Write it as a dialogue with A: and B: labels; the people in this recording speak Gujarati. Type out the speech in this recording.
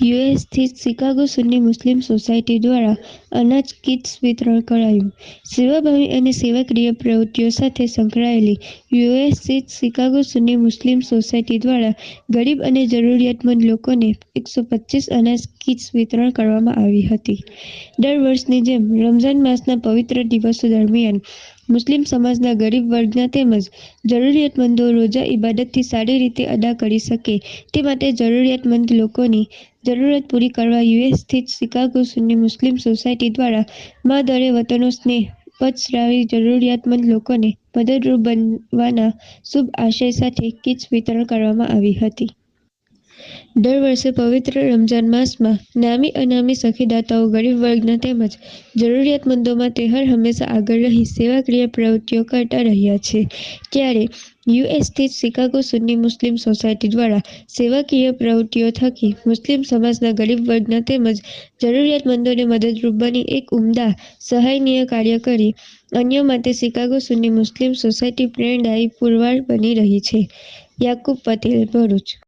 A: યુએસ સ્થિત શિકાગો સુન્ની મુસ્લિમ સોસાયટી દ્વારા અનાજ કિટ્સ વિતરણ કરાયું. સેવાભાવી અને સેવાકીય પ્રવૃત્તિઓ સાથે સંકળાયેલી યુએસ સ્થિત શિકાગો સુન્ની મુસ્લિમ સોસાયટી દ્વારા ગરીબ અને જરૂરિયાતમંદ લોકોને એકસો પચીસ અનાજ કિટ્સ વિતરણ કરવામાં આવી હતી. દર વર્ષની જેમ રમઝાન માસના પવિત્ર દિવસો દરમિયાન મુસ્લિમ સમાજના ગરીબ વર્ગના તેમજ જરૂરિયાતમંદો રોજા ઇબાદતથી સારી રીતે અદા કરી શકે. તે માટે જરૂરિયાતમંદ લોકોની જરૂરિયાત પૂરી કરવા યુએસ સ્થિત શિકાગો સુન્ની મુસ્લિમ સોસાયટી દ્વારા મા દરે વતનો સ્નેહ પચરાવી જરૂરિયાતમંદ લોકોને મદદરૂપ બનવાના શુભ આશય સાથે કિટ્સ વિતરણ કરવામાં આવી હતી. દર વર્ષે પવિત્ર રમઝાન માસમાં નામી અનામી સખીદાતાઓ ગરીબ વર્ગના તેમજ જરૂરિયાતમંદોમાં હર હંમેશા આગળ રહી સેવાકીય પ્રવૃત્તિઓ કરતા રહ્યા છે. ત્યારે યુએસ સ્થિત શિકાગો સુન્ની મુસ્લિમ સોસાયટી દ્વારા સેવાકીય પ્રવૃત્તિઓ થકી મુસ્લિમ સમાજના ગરીબ વર્ગના તેમજ જરૂરિયાતમંદોને મદદરૂપ બની એક ઉમદા સહાયનીય કાર્ય કરી અન્ય માટે શિકાગો સુન્ની મુસ્લિમ સોસાયટી પ્રેરણાદાયી પુરવાર બની રહી છે. યાકુબ પટેલ, ભરૂચ.